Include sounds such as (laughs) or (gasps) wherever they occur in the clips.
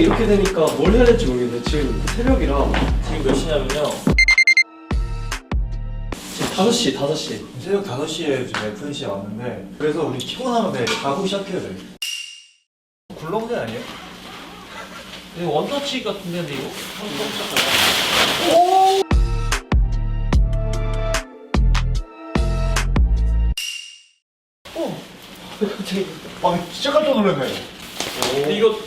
이렇게 되니까 뭘 해야 될지 모르겠네. 지금 새벽이라 지금 몇 시냐면요 지금 5시, 5시. 새벽 5시에 지금 FNC에 왔는데 그래서 우리 피곤하면 돼 자고 시작해야 돼 굴렁대 아니에요? 이거 원터치 같은데 근데 이거 처음 시작하자 아 진짜 깜짝 놀랐네 근데 이거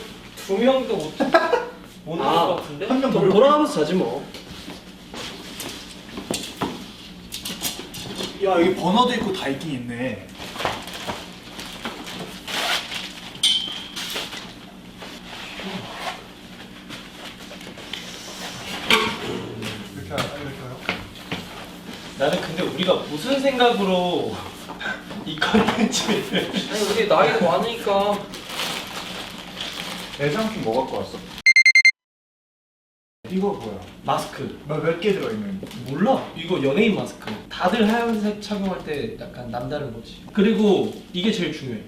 두 명도 못 (laughs) 못 나올 아, 것 같은데? 한명 도, 더 돌아가면서 자지 뭐. 야 여기 버너도 있고 다 있긴 있네 이렇게 하- 이렇게 해요? 나는 근데 우리가 무슨 생각으로 (laughs) 이 컨텐츠를 아니 우리 나이도 많으니까 애장품 뭐 갖고 왔어? 이거 뭐야? 마스크. 몇 개 들어있는 몰라. 이거 연예인 마스크. 다들 하얀색 착용할 때 약간 남다른 거지. 그리고 이게 제일 중요해.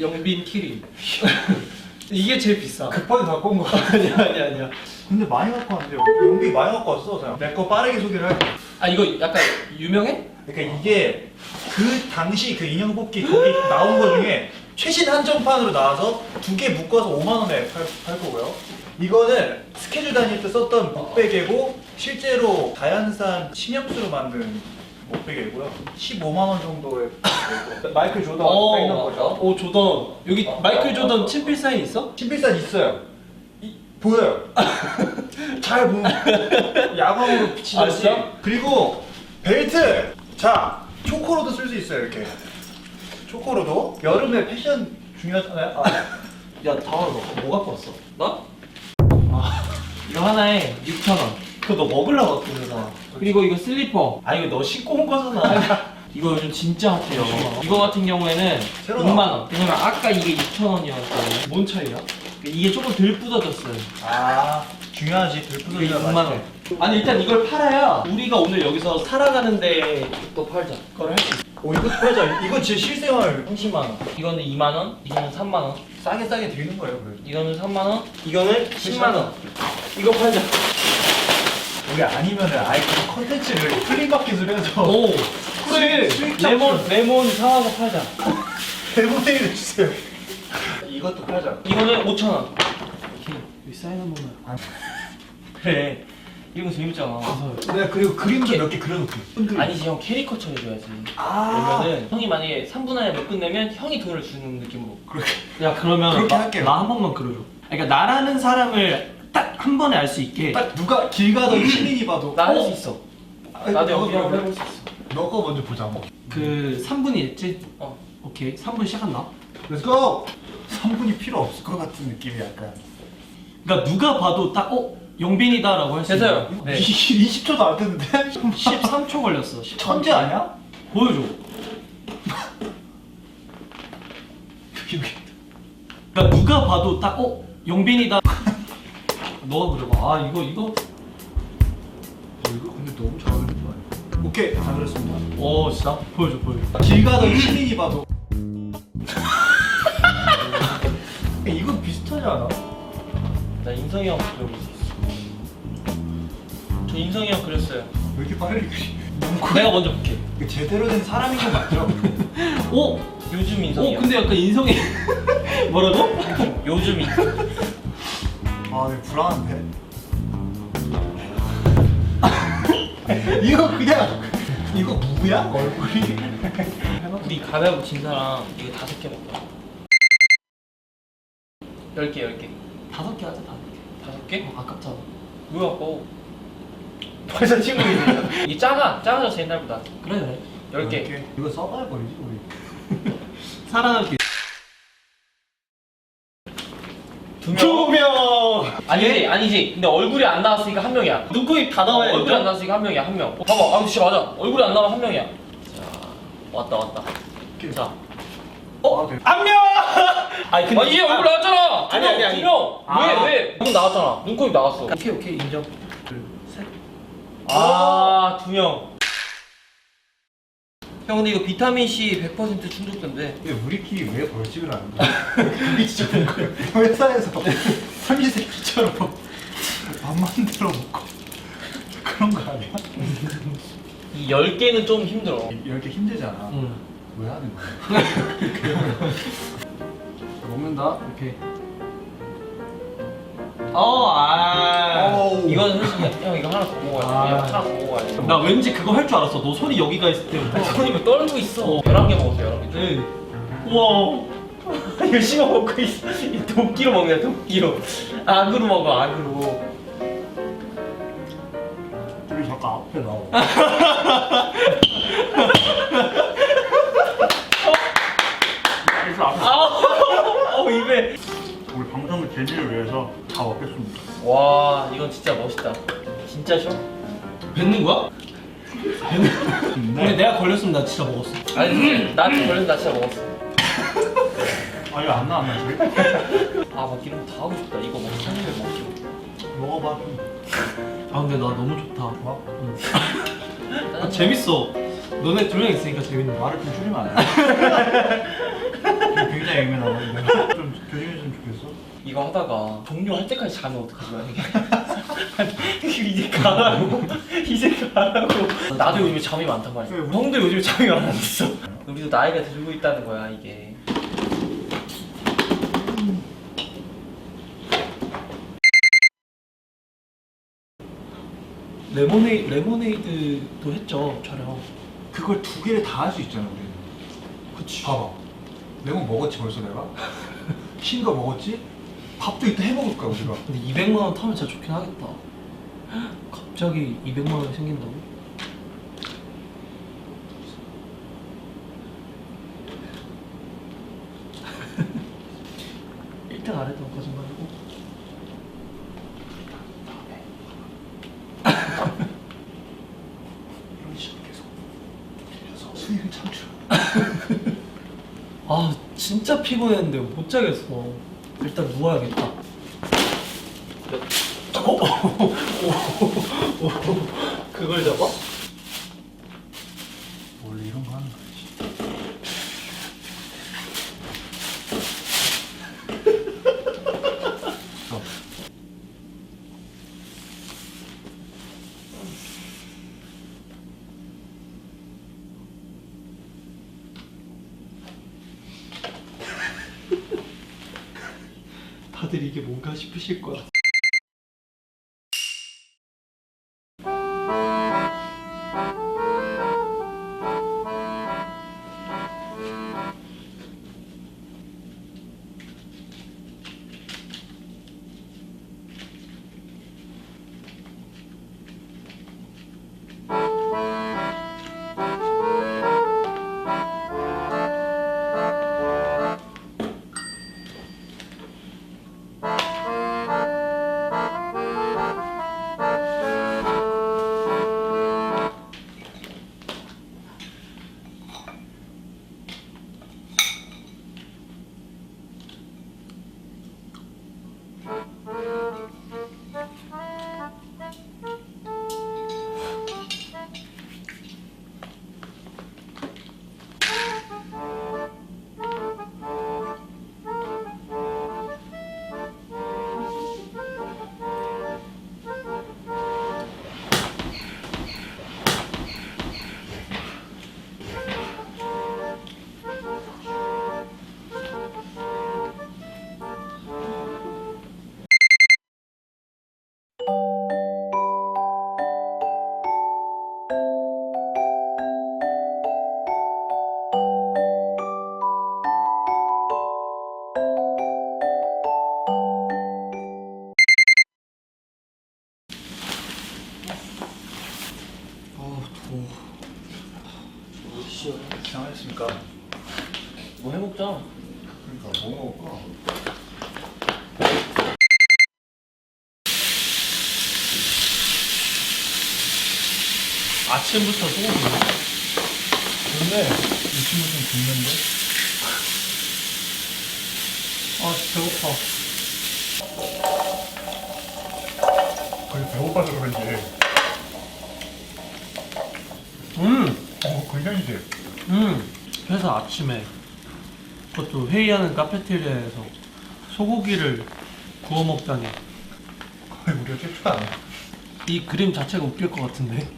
영빈 키링. (laughs) 이게 제일 비싸. 급하게 갖고 온 거 같아 아니야, 아니야, 아니야. 근데 많이 갖고 왔는데 용비 많이 갖고 왔어 그냥 내거 빠르게 소개를 할게 아, 이거 약간 유명해? 그러니까 이게 그 당시 그 인형 뽑기 거기 나온 거 중에 최신 한정판으로 나와서 두 개 묶어서 5만 원에 팔, 팔 거고요. 이거는 스케줄 다닐 때 썼던 목베개고 실제로 자연산 침엽수로 만든 목베개고요. 15만 원 정도에 팔고. 마이클 조던 어, 빼는 거죠. 오, 조던. 여기 어, 마이클 어, 조던 어. 친필 사인 있어? 신필산 있어요. 이, 보여요. (laughs) 잘 보면 야광으로 비치듯이. 아, 진짜? 그리고 벨트. 자 초코로도 쓸 수 있어요 이렇게. 초코로도 여름에 패션 중요하잖아요. 아, (laughs) 야, 다와 너. 뭐 갖고 왔어? 나? 이거 하나에 6,000원. 그거 너 먹으려고 갖고 온 거잖아. 그리고 이거 슬리퍼. 아, 이거 너 신고 온 거잖아. 이거 요즘 진짜 핫해요. 이거 같은 경우에는 새로 6만 나왔어. 원. 왜냐면 아까 이게 2,000원이었거든요. 뭔 차이야? 이게 조금 덜 부서졌어요. 아 중요하지 이게 들푸드가 6만 원. 아니 일단 이걸 팔아야 우리가 오늘 여기서 살아가는데 또 팔자 그걸 할 수 있어. 오 이거 팔자. 이거 진짜 실생활 30만 원 이거는 2만 원 이거는 3만 원 싸게 싸게 드리는 거예요 그래도. 이거는 3만 원 이거는 10만 원 이거 팔자. 우리 아니면은 아예 그 컨텐츠를 플리마켓을 해서 오. 그래. 수익 레몬 레몬 사와서 팔자. (laughs) 대본회의를 주세요. 이것도 팔자. 이거는 5천 원 여기 사인 한 번만. 아, 그래 이런 거 재밌잖아 내가 그리고 그림도 몇 개 그려놓게. 아니지 형 캐리커처 해줘야지 아. 그러면은 형이 만약에 3분 안에 몇분 내면 형이 돈을 주는 느낌으로 야 그러면 그렇게 나, 할게요. 나 한 번만 그려줘. 그러니까 나라는 사람을 딱 한 번에 알 수 있게. 딱 누가 길 가던 시민이 봐도 나할 어? 수 있어 아, 나도 너가 그러면 해볼 수 있어 너거 먼저 보자 뭐. 그 3분이 있지? 어 오케이. 3분 시작한다. Let's go. 3분이 필요 없을 것 같은 느낌이 약간. 그러니까 누가 봐도 딱 어? 영빈이다라고 할수 됐어요. 네. 20초도 안 됐는데? 13초 걸렸어. 13초. 천재 아니야? 보여줘. 여기 여기. 그러니까 누가 봐도 딱 어? 영빈이다. 너가 그려봐. 아 이거 이거. 이거 근데 너무 잘 그린 거 아니야? 오케이 다 그렸습니다. 어 진짜 보여줘 보여줘. 길 가던 시민이 봐도. (laughs) 이거 비슷하지 않아? 나 인성이 형 있어 저 인성이 형 그렸어요 왜 이렇게 빨리 그리? (laughs) 내가 먼저 볼게 이거 제대로 된 사람인 거 맞죠? 오. (laughs) 요즘 인성이 오 형 근데 약간 인성이 (laughs) 뭐라고? 요즘 인성 아, 이거 불안한데. 이거 그냥 이거 누구야? 얼굴이? 우리 가위바위보 진 사람 이거 다섯 개 먹자 열 개 열 개 다섯 개 하자 다섯 개. 다섯 개? 어, 아깝잖아. 뭐야 아까 벌써 친구 있네. 이게 작아 작아졌어 옛날보다 그래 그래. 열개 이거 써봐야 버리지 우리. (laughs) 살아남기. 두 명. 아니지 아니지 근데 얼굴이 안 나왔으니까 한 명이야 눈코입 다 나와야 얼굴이 안 나왔으니까 한 명이야 한 명 어, 봐봐 아 진짜 맞아 얼굴이 안 나오면 한 명이야 자 왔다 왔다 자 어? 한 명. 아니 (laughs) 근데 아니 얘 얼굴 나왔잖아 아니, 아니, 아니. 두명 아. 왜 왜? 눈 나왔잖아 눈코입 나왔어 오케이 오케이 인정. 둘 셋. 아두 명 형 근데 이거 비타민 C 100% 충족된대. 근데 우리끼리 왜 벌칙을 하는 거야? 그게 진짜 뭔가요? 회사에서 삼시세끼처럼 밥 만들어 먹고 그런 거 아니야? 이 10개는 좀 힘들어. 이렇게 힘들잖아. 응. 왜 하는 거야? (laughs) 먹는다. 이렇게. 어, 아. 어우. 이건 솔직히 형 이거 하나 더 먹어야 돼. 아. 하나 더 먹어야 돼. 나 왠지 그거 할 줄 알았어. 너 손이 여기가 있을 때부터. 손이 뭐 떨고 있어. 어. 11개 먹었어, 11개. 네. 우와. (laughs) 씹어 먹고 있어. 이 도끼로 먹냐, 도끼로. 악으로 먹어, 악으로. 우리 잠깐 앞에 나와. (laughs) 그래서 앞에 아, (laughs) 어, 입에. 우리 방송의 재미를 위해서 다 먹겠습니다. 와, 이건 진짜 멋있다. 진짜 쉬워? 뱉는 거야? 근데 네. 내가 걸렸으면 나 진짜 먹었어. 아니, 나한테 걸려서 나 진짜 먹었어. 아 이거 안 나왔나 지금? 아, 막 이런 거 다 하고 싶다. 이거 먹고 한 입에 먹고. 먹어봐 좀. 아 근데 나 너무 좋다. 뭐? 아, 재밌어. 너네 두 명 있으니까 재밌는 거야. 말을 좀 줄이면 안 돼? (laughs) 굉장히 예민하고 좀 조심했으면 좋겠어. 이거 하다가 종료할 때까지 자면. (laughs) 아니, 이제 가라고. 이제 가라고. 나도 요즘에 잠이 많단 말이야. 왜, 형도 요즘에 잠이 됐어. 우리도 나이가 들고 있다는 거야, 이게. 레모네이 레모네이드도 했죠 촬영. 그걸 두 개를 다 할 수 있잖아 우리. 그치. 봐봐. 레몬 먹었지 벌써 내가? (laughs) 신거 먹었지? 밥도 이따 해 먹을 거야 우리가. 근데 200만 원 타면 진짜 좋긴 하겠다. (gasps) 갑자기 200만 원이 생긴다고? (laughs) 일등 아래도 거짓말 하고 이런 식으로 계속 빌려서 수익을 창출. (laughs) 아 진짜 피곤했는데 못 자겠어 일단 누워야겠다 어? (laughs) 그걸 잡아? 원래 이런 거 하는 거지. 스톱. 다들 이게 뭔가 싶으실 거야 장하셨습니까? 뭐 해먹자. 그러니까 뭐 먹을까? 아침부터 소고기 근데 이 친구 좀 굶는데? 아 배고파 거의 배고파서 그런지 음 어 굉장히 돼 음 회사 아침에 그것도 회의하는 카페테리아에서 소고기를 구워 먹다니 거의 우리가 최초 아니야? 이 그림 자체가 웃길 것 같은데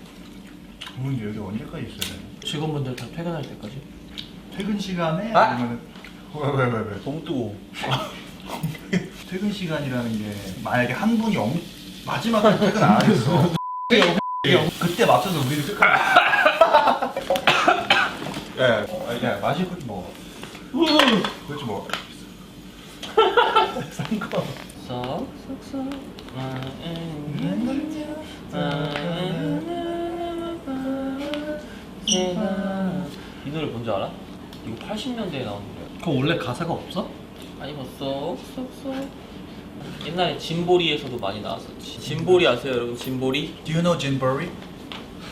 우리 여기 언제까지 있어야 돼? 직원분들 다 퇴근할 때까지 퇴근 시간에 아! 아니면 왜왜 왜 왜? 너무 뜨거워. (laughs) 퇴근 시간이라는 게 만약에 한 분이 엄... 마지막에 퇴근 안 했어. (laughs) 그때 맞춰서 우리도 끝까지. (laughs) 예, 아, 야 마실 거좀 먹어. 그거 좀 먹어. 상관. 쏙쏙쏙. 이 노래 뭔지 알아? 이거 80년대에 나온 노래야. 그거 원래 가사가 없어? 아니 뭐 쏙쏙쏙. 옛날에 짐보리에서도 많이 나왔었지. 짐보리 아세요, 여러분? 짐보리? Do you know Jim Burry?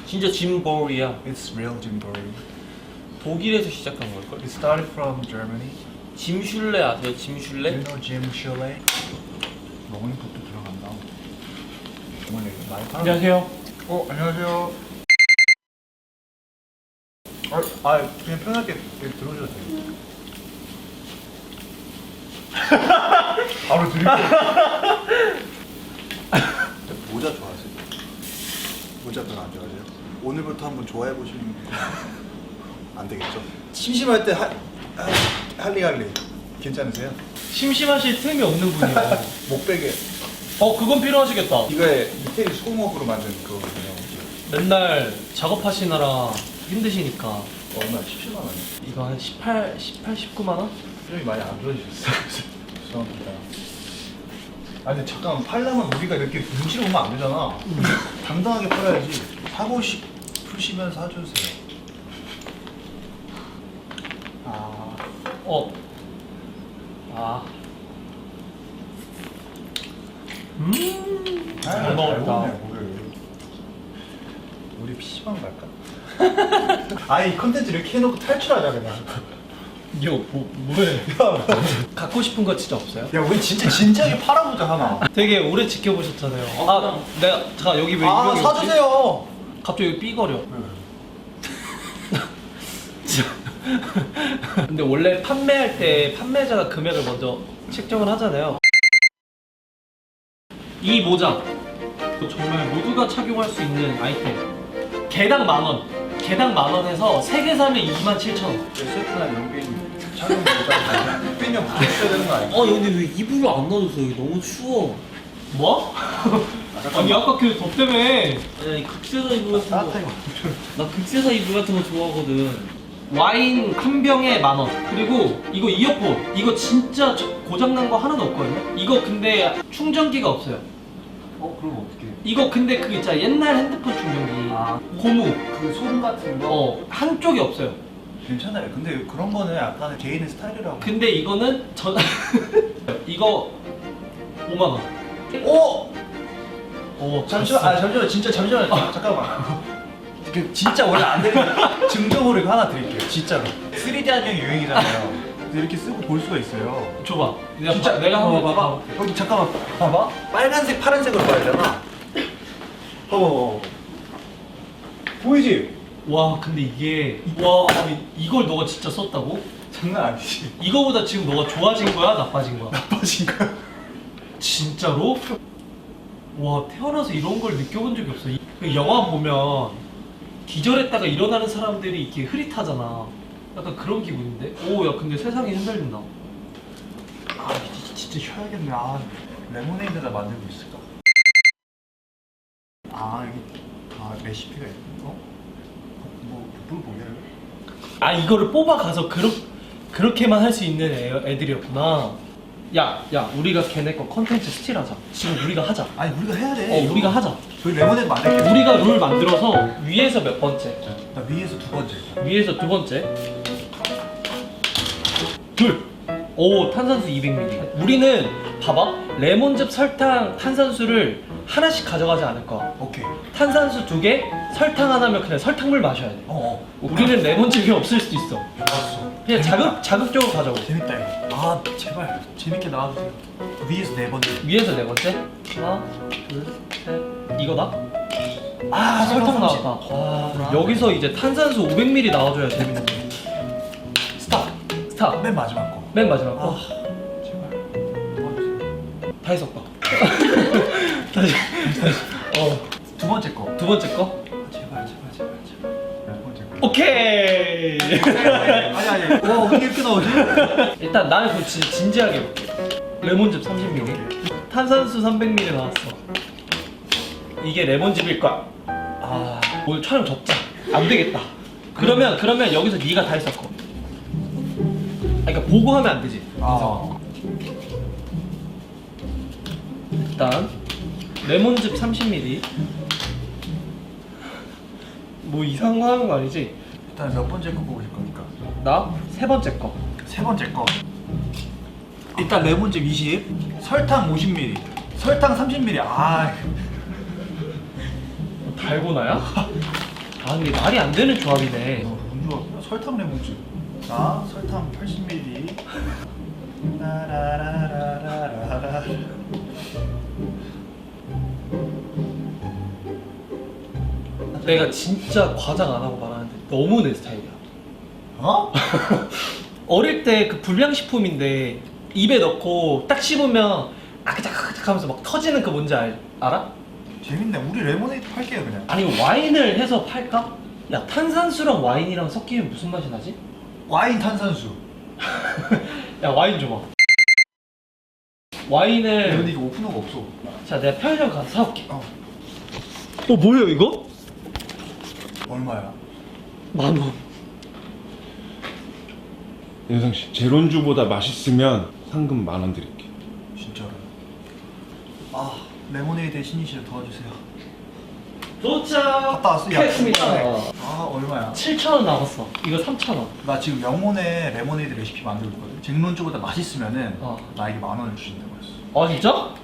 진짜 짐보리야. It's real Jim Burry. 독일에서 시작한 걸걸? It started from Germany. 짐 슐레 아세요? Do you 짐슐레? know Jim Shirley? 먹는 것도 들어간다. 정말 이거 많이 팔아. 안녕하세요 어 안녕하세요. 아, 아 그냥 편하게 이렇게 들어오셔도 돼요. (laughs) 바로 드릴게요. (laughs) 모자 좋아하세요? 모자 별로 안 좋아하세요? 오늘부터 한번 좋아해 보시는 안 되겠죠? 심심할 때 하, 하, 할리할리 괜찮으세요? 심심하실 틈이 없는 분이요 (laughs) 목베개 어 그건 필요하시겠다 이거에 이태리 수공업으로 만든 그거거든요. 맨날 작업하시느라 힘드시니까 얼마? 17만 원이요. 이거 한 18, 18, 19만 원? 표정이 많이 안 좋아지셨어요. (laughs) 죄송합니다. 아 근데 잠깐 팔려면 우리가 이렇게 눈치를 보면 안 되잖아. (laughs) 당당하게 팔아야지. 사고 싶으시면 사주세요. 아, 어. 아. 음. 잘 먹었다. 먹네, 뭐를. 우리 PC방 갈까? (laughs) 아이 컨텐츠 이렇게 해놓고 탈출하자 그냥. 이거 뭐, 뭐해? 갖고 싶은 거 진짜 없어요? 야 우리 진짜 진지하게 팔아보자 하나. 되게 오래 지켜보셨잖아요. 아, 내가 잠깐 여기 왜아 없지? 사주세요. 갑자기 여기 삐거려. (laughs) 근데 원래 판매할 때 판매자가 금액을 먼저 책정을 하잖아요. 이 모자 그 정말 모두가 착용할 수 있는 아이템. 개당 만 원. 개당 만 원에서 세 개 사면 2만 7천 원. 세트나 연빈 착용 모자 연빈이 붙였어야 되는 거 아니야? 아 근데 왜 이불을 안 놔줬어? 여기 너무 추워. 뭐? 아니 아까 그 덥다며. 아니 아니 극세사 이불 같은 거. 따뜻하게 나 극세사 이불 같은 거 좋아하거든. 와인 한 병에 만 원. 그리고 이거 이어폰. 이거 진짜 고장 난 거 하나도 없거든요. 이거 근데 충전기가 없어요. 어 그럼 어떻게? 이거 근데 그 있잖아 옛날 핸드폰 충전기. 아. 고무. 그 소금 같은 거 어 한쪽이 없어요. 괜찮아요. 근데 그런 거는 약간 개인의 스타일이라고. 근데 이거는 전 (laughs) 이거 5만 원. 오어 잠시만 아 잠시만 진짜 잠시만 잠깐만. 그 진짜 원래 안 되는 (laughs) 증정으로 이거 하나 드릴게요. 진짜로. 3D 안경이 유행이잖아요. 이렇게 쓰고 볼 수가 있어요. 줘봐. 내가 진짜 봐- 내가 봐봐 한번 봐봐. 여기 잠깐만 봐봐. 빨간색 파란색으로 봐야 되잖아. 봐봐 봐봐. 보이지? 와 근데 이게 와 아니, 이걸 너가 진짜 썼다고? 장난 아니지. 이거보다 지금 너가 좋아진 거야 나빠진 거야? 빠진 거야. 진짜로? 와 태어나서 이런 걸 느껴본 적이 없어. 이- 그 영화 보면 기절했다가 일어나는 사람들이 이렇게 흐릿하잖아. 약간 그런 기분인데? 오 야 근데 세상이 흔들린다. 아 진- 진짜 쉬어야겠네. 아 레모네이드다 만들고 있을까? 아 여기 다 레시피가 있네. 어? 뭐물 보게 할래? 아 이거를 뽑아 가서 그렇 그렇게만 할 수 있는 애, 애들이었구나. 야, 야, 우리가 걔네 거 컨텐츠 스틸하자. 지금 우리가 하자. 아니 우리가 해야 돼. 어, 우리가 하자. 저희 레모네이드 만들게. 우리가 룰 만들어서 위에서 몇 번째, 나 위에서 두 번째. 위에서 두 번째, 둘. 오, 탄산수 200ml. 우리는 봐봐. 레몬즙, 설탕, 탄산수를 하나씩 가져가지 않을 거야. 오케이. 탄산수 두 개, 설탕 하나면 그냥 설탕물 마셔야 돼. 어. 어. 우리는 레몬즙이 없을 수도 있어. 좋았어. 그냥 자극 자극적으로 가져오고. 재밌다 이거. 아 제발 재밌게 나와주세요. 위에서 네 번째. 위에서 네 번째 하나 둘 셋 이거다 아, 설탕 삼십. 나왔다. 와, 여기서 이제 탄산수 500ml 나와줘야 재밌는 거. 스탑. 스탑. 맨 마지막 거. 맨 마지막 거. 아, 제발. 도와주세요. 다 했었다. 다시. 어. 두 번째 거. 두 번째 거. 제발, 제발, 제발, 제발. 두 번째 거. 오케이. 아니 아니. 와, 어떻게 이렇게 나오지? 일단 나는 진, 진지하게 해볼게. 레몬즙 30ml. 탄산수 300ml 나왔어. 이게 레몬즙일 거야. 아, 오늘 촬영 접자. 안 되겠다. 그러면 그러면 여기서 네가 다 했었고. 아, 그러니까 보고 하면 안 되지. 아. 일단 레몬즙 30ml. 뭐 이상한 거 하는 거 아니지? 일단 몇 번째 거 뽑으실 겁니까? 나 세 번째 거. 세 번째 거. 일단 레몬즙 20, 설탕 50ml, 설탕 30ml. 아, 달고나야? 아 이게 말이 안 되는 조합이네. 좋아. 설탕 레몬즙. 자, 설탕 80ml. 라라라라라라. 내가 진짜 과장 안 하고 말하는데 너무 내 스타일이야. 어? 어릴 때 그 불량식품인데 입에 넣고 딱 씹으면 아그작아그작 하면서 막 터지는 그 뭔지 알, 알아? 재밌네. 우리 레모네이드 팔게요 그냥. 아니 와인을 해서 팔까? 야 탄산수랑 와인이랑 섞이면 무슨 맛이 나지? 와인 탄산수. (laughs) 야 와인 줘봐. 와인을 근데 이게 오프너가 없어. 자 내가 편의점 가서 사올게. 어. 어 뭐예요 이거? 얼마야? 만 원. 윤성 씨, 제론주보다 맛있으면 상금 만 원 드릴게. 레모네이드의 신이시여 도와주세요. 도착. 갔다 왔어? 야, 했습니다. 아, 얼마야? 7천 원 남았어. 이거 3천 원. 나 지금 영혼의 레모네이드 레시피 만들고 있거든. 쟁론주보다 맛있으면은 어. 나에게 만 원을 주신다고 했어. 아 진짜?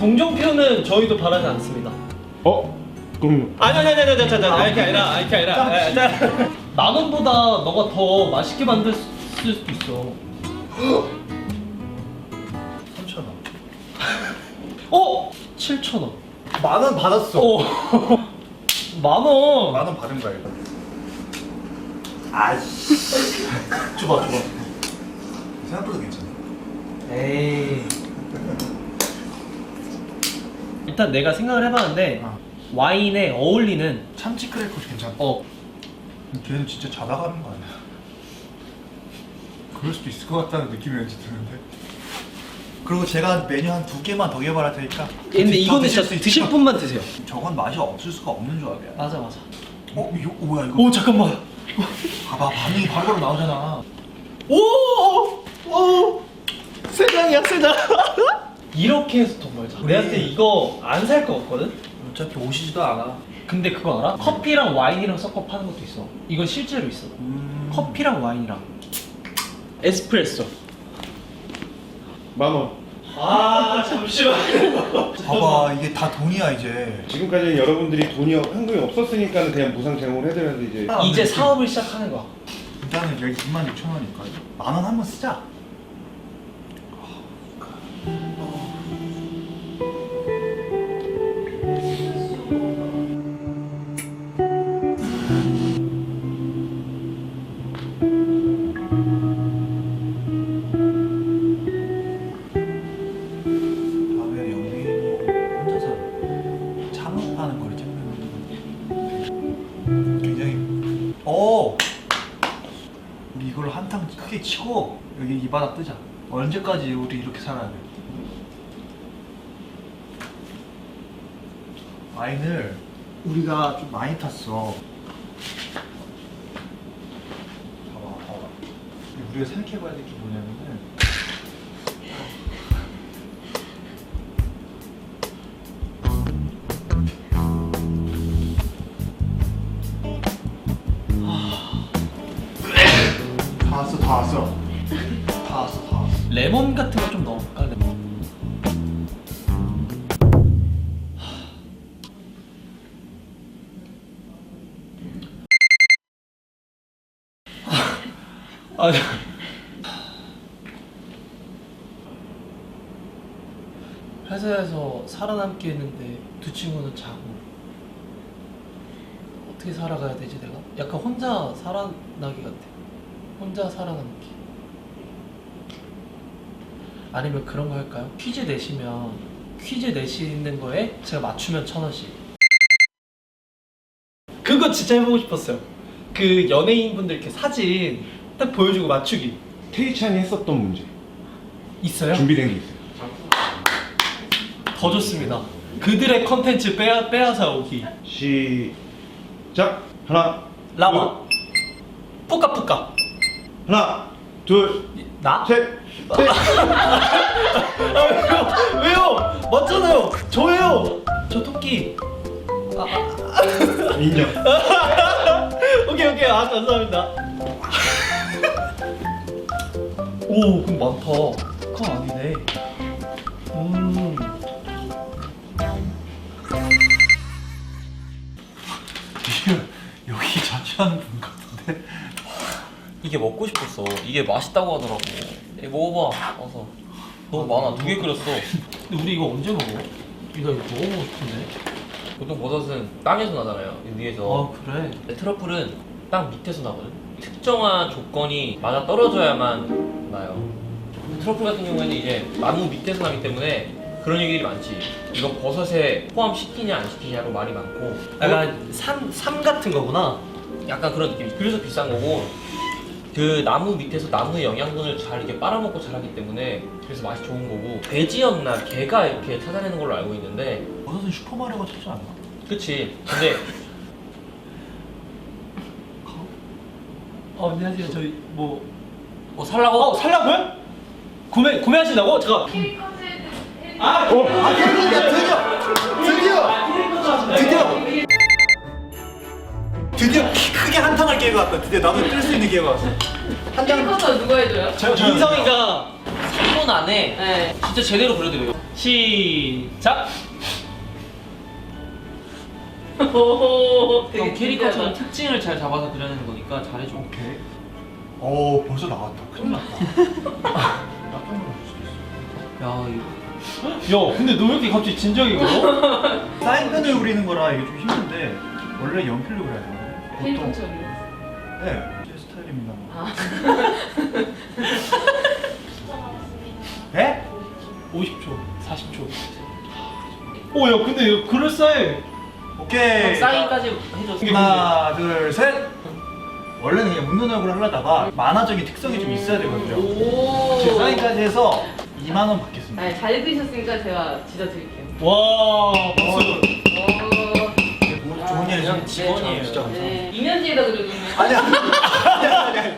동정 동정표는 저희도 바라지 않습니다. 어? 그럼 아니 아니 아니 아니 아니 아니 이렇게 아니라 이렇게 아니라 만 원보다 너가 더 맛있게 만들 수- 수도 있어. 3천 원. 어? 7천 원. 만 원 받았어. 어. 만 원. 만 원 받은 거야 이거. 아씨. 줘봐 줘봐. 생각보다 괜찮아. 에이. 일단 내가 생각을 해봤는데 어. 와인에 어울리는 참치 크래커 괜찮아. 어 걔는 진짜 자다 가는 거 아니야? 그럴 수도 있을 것 같다는 느낌이 왠지 드는데. 그리고 제가 메뉴 한 두 개만 더 개발할 테니까. 근데 더 이거는 드실 진짜 수 있죠? 드실 분만 드세요. 저건 맛이 없을 수가 없는 조합이야. 맞아 맞아. 어, 이거 뭐야 이거? 오 잠깐만. 봐봐 반응이 바로바로 나오잖아. 오! 오! 세 장이야 세 장. 이렇게 해서 돈 벌자. 내가 볼때 이거 안 살 거 없거든. 어차피 오시지도 않아. 근데 그거 알아? 커피랑 와인이랑 섞어 파는 것도 있어. 이건 실제로 있어. 음. 커피랑 와인이랑. 에스프레소. 만 원. 아 잠시만. 봐봐 이게 다 돈이야 이제. 지금까지는 여러분들이 돈이 없- 현금이 없었으니까 그냥 무상 제공을 해드렸는데 이제 아, 이제 네. 사업을 시작하는 거야. 일단은 여기 2만 6천 원이니까 만 원 한번 쓰자. 우리 이걸 한탕 크게 치고 여기 이 바닥 뜨자. 언제까지 우리 이렇게 살아야 돼? 와인을 우리가 좀 많이 탔어. 봐봐 봐봐. 우리가 생각해봐야 될 게 뭐냐면은 아, 회사에서 살아남기 했는데 두 친구는 자고 어떻게 살아가야 되지 내가? 약간 혼자 살아나기 같아. 혼자 살아남기. 아니면 그런 거 할까요? 퀴즈 내시면 퀴즈 내시는 거에 제가 맞추면 천 원씩. 그거 진짜 해보고 싶었어요. 그 연예인분들 이렇게 사진 딱 보여주고 맞추기 테이찬이 했었던 문제 있어요? 준비된 게 있어요. 더 좋습니다. 그들의 컨텐츠 빼앗 빼앗아 오기. 시작. 하나, 라마. 뿌까뿌까. 하나, 둘, 나? 셋, 넷. 아, 왜요? 왜요? 맞잖아요. 저예요. 저 토끼. 아, 아, 인정. (laughs) 오케이 오케이. 아 감사합니다. 오, 그럼 많다. 그건 아니네. 음. 여기 자주 하는 분 같은데. 이게 먹고 싶었어. 이게 맛있다고 하더라고. 에, 먹어봐. 어서. 너무 많아. 두 개 끓였어. 근데 우리 이거 언제 먹어? 이거 이거 먹어보고 싶은데. 보통 버섯은 땅에서 나잖아요. 위에서. 아 그래. 근데 트러플은 땅 밑에서 나거든. 특정한 조건이 맞아 떨어져야만 나요. 트러플 같은 경우에는 이제 나무 밑에서 나기 때문에 그런 얘기들이 많지. 이거 버섯에 포함시키냐 안 시키냐로 말이 많고. 약간 삼, 삼 같은 거구나. 약간 그런 느낌이. 그래서 비싼 거고. 그 나무 밑에서 나무의 영양분을 잘 이렇게 빨아먹고 자라기 때문에 그래서 맛이 좋은 거고 돼지였나 개가 이렇게 찾아내는 걸로 알고 있는데 버섯은 슈퍼마리오가 찾지 않나? 그치 근데 (laughs) 어 안녕하세요. 저희 뭐 뭐 살라고? 어, 살라고요? 구매 구매하신다고? 제가 아, 어, 아, 드디어! 드디어! 드디어! 드디어 키 크게 한탕할 기회가 왔다. 드디어 나도 뜰 수 있는 기회가 왔어. 캐릭터 누가 해줘요? 제가. 인성이가 3분 안에 네. 진짜 제대로 그려드려요 시작. 오, 되게 형 캐릭터처럼 특이하다. 특징을 잘 잡아서 그려내는 거니까 잘해줘 오케이. 오, 벌써 나왔다. 큰일 났다. 깜짝 놀랄 있어. 야 이거 야, 근데 너 왜 이렇게 갑자기 진지하게 그려? 사인펜을 그리는 거라 이게 좀 힘든데 원래 연필로 그려야 돼요. 보통 캐릭터처럼. 네, 제 스타일입니다. 아. 네? 50초, 40초. 오, 야, 근데 이거 그럴싸해. 오케이. 사인까지 해줘 하나, 둘, 셋. 원래는 그냥 웃는 얼굴 하려다가 만화적인 특성이 좀 있어야 되거든요. 오. 지금 사인까지 해서 2만 원 받겠습니다. 아니, 잘 그리셨으니까 제가 진짜 드릴게요. 와, 박수. 오. 뭐 좋은 일 그냥 해주신 직원이에요. 진짜 감사합니다. 네. 이면지에다 그려줬네. (laughs) 아니야. 아니야, 아니야.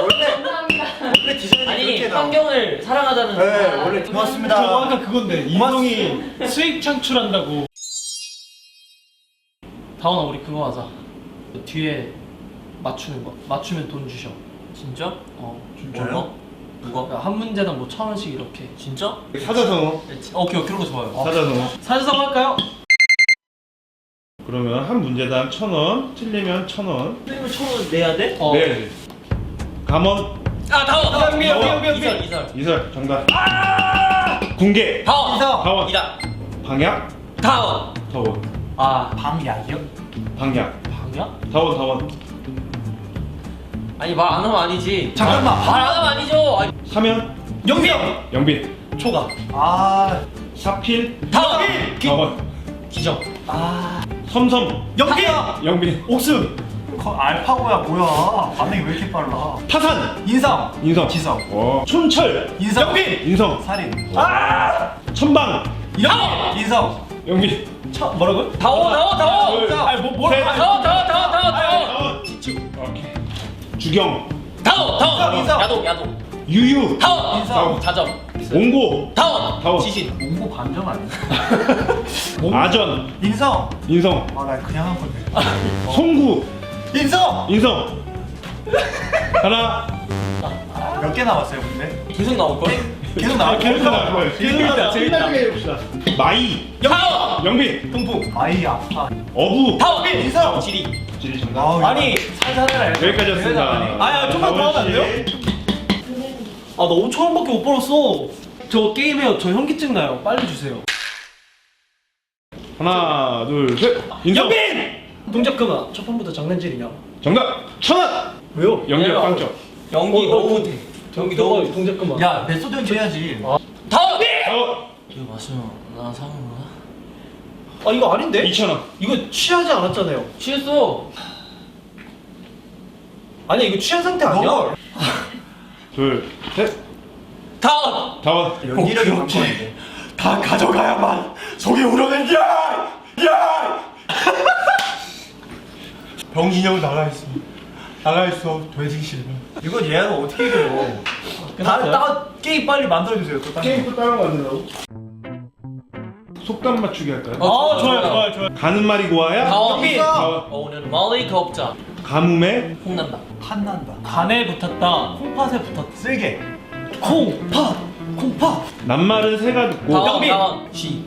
원래 감사합니다. 원래 디자인이 아니 그렇게 나와. 환경을 사랑하자는 네, 원래 저거 고맙습니다. 아까 그건데 이동이 수익 창출한다고. 다원아, 우리 그거 하자. 뒤에 맞추는 거. 맞추면 돈 주셔. 진짜? 어. 진짜요? 누가? 한 문제당 뭐 천 원씩 이렇게. 진짜? 사자성어. 오케이 그런 거 좋아요 사자성어. 사자성 할까요? 그러면 한 문제당 천 원, 틀리면 천 원. 선생님은 천원 내야 돼? 어. 네. 감원, 아 다원! 미안, 미안, 미안, 이설 미안. 이설 이설, 정답. 궁계, 다원! 이성. 다원, 이다 방약, 다원! 다원, 아 방약이요? 방약, 방야? 다원, 다원. 아니 말 안 하면 아니지 잠깐만. 말 안 하면 아니죠 아니, 사면, 영빈! 영빈, 초가. 아, 사필, 다원! 다원, 기적 아, 섬섬, 영빈. 영빈, 옥수. 거, 알파고야 뭐야? 반응이 왜 이렇게 빨라? 타산, 인성. 인성, 지성. 어, 촌철, 인성. 영빈, 인성, 살인. 천방, 다원! 인성. 영빈, 차, 뭐라고요? 다원 다원 다원! 둘, 아니, 뭐, 뭐, 셋. 아니, 다원 다원 다원 다원 다원! 다원, 지축, 오케이. 주경, 다원 다원! 인성. 야동 야동 유유, 다원! 인성. 자점 옹고, 다원! 다원, 지신 몽고 반점 아니야? (laughs) 아전, 인성. 인성, 아, 나 그냥 한 건데. (laughs) 송구, 인성. 인성. 하나, 몇 개 남았어요 근데? 계속 나올 걸? 계속 나올 계속 나올 거예요. 재밌다, 재밌다. 끝나게 해봅시다. 마이, 타워! 영빈, 통풍 마이 아파 어부. 타워! 인성 지리 지리 정답. 아니 살살해. 여기까지였습니다. 아야 좀만 더 하면 안 돼요? 아, 나 5천 원밖에 못 벌었어. 저 게임에 저 현기증 나요. 빨리 주세요. 하나, 둘, 셋. 인정. 영빈! 동작 그만. 첫 판부터 장난질이냐? 정답. 천 원. 왜요? 연결 내가- 빵점. 연기 어, 어, 너무 어. 돼 너무 너 동작 그만. 야 메소드 연주 해야지 타워! 어, 이거 마시면 나 사는 거야? 아 이거 아닌데? 2천 원. 이거 취하지 않았잖아요. 취했어 아니 이거 취한 상태 아니야? 먹어 (laughs) 둘, 셋. 타워! 다원. 연기력이 관건인데 다 가져가야만 속이 우러낸 야! (laughs) 야! 병신형 나가 있어. 나가 있어. 돼지 싫어. 이거 얘를 어떻게 이겨요 다? 다 게임 빨리 만들어주세요 또 게임 또 따로 만들라고? 속담 맞추기 할까요? 어, 아 좋아요 좋아요 좋아요. 가는 말이 고와야 타워! 다원. 오늘 멀리 걷자 가뭄에 홍난다 한난다 간에 붙었다. 콩팥에 붙었다. 쓸개 콩팥. 콩팥. 낱말은 새가 듣고! 영빈! 타워! 시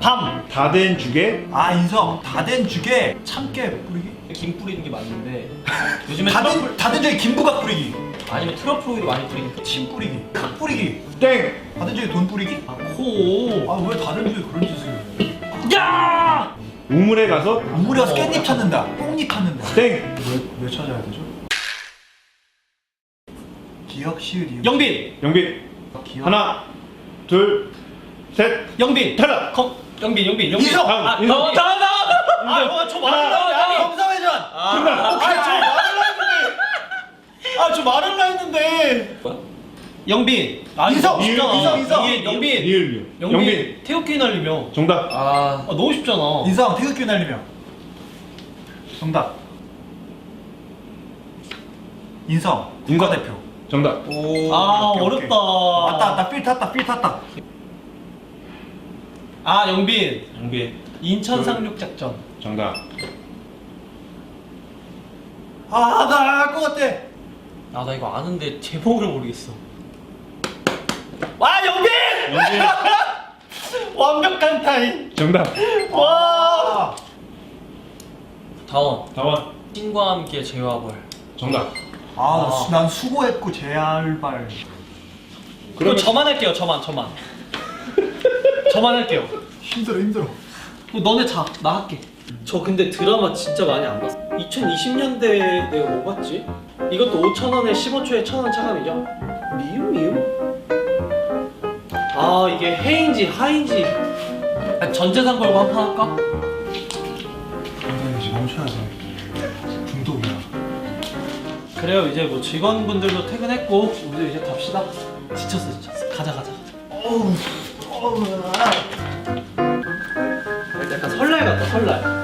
밤. 다 된 죽에 아 인성 다 된 죽에 참깨 뿌리기 김 뿌리는 게 맞는데 (laughs) 요즘에 다 트러플 된다된 죽에 김부각 뿌리기 아니면 트러플 오일 많이 뿌리니까 침 뿌리기 칵 뿌리기 땡. 다된 죽에 돈 뿌리기 아, 코. 아 왜다된 죽에 그런 짓을 해 야! 우물에 가서 우물에 가서 깻잎 찾는다 뽕잎 찾는다 땡. 왜, 왜 찾아야 되죠? 기억 시읒 이응 영빈. 영빈. 기억 하나, 둘, 셋. 영빈. 탈락. 컵. 영빈 영빈 영빈. 이성! 아, 이성. 너, 나, 나. 아, 형아 저 말을 하냐? 검사 정답. 오케이 저 말을 했는데 아 저 말을 했는데. 영빈. 아, 이성! 쉽잖아. 이성, 이성! 이게 영빈. 리을. 영빈. 영빈. 태극기 날리며. 정답. 아 아 너무 쉽잖아. 인성 태극기 날리며 정답 인성 인성. 국가대표 정답. 오. 아 오케이, 오케이. 어렵다. 왔다 왔다 필 탔다 필 탔다 아 영빈. 영빈. 인천 상륙 작전. 정답. 아 나 알 것 같아 아, 나 이거 아는데 제목을 모르겠어. 와 영빈! 영빈. (laughs) 완벽한 타임. 정답. 와. 다원. 다원. 신과 함께 재화벌. 정답. 아난 수고했고 제알발 그럼 저만 할게요. 저만 저만. (laughs) 저만 할게요. 힘들어 힘들어 그럼 너네 자. 나 할게. 저 근데 드라마 진짜 많이 안 봤어. 2020년대 내가 뭐 봤지? 이것도 5천 원에 15초에 천원 차감이죠? 미움 미움? 아 이게 해인지 하인지 아, 전재산 걸고 한 판 할까? 이제 멈춰야 돼 중독이야 그래요 이제 뭐 직원분들도 퇴근했고 우리도 이제 갑시다 지쳤어 지쳤어 가자 가자 가자 어우 어우 아. 설날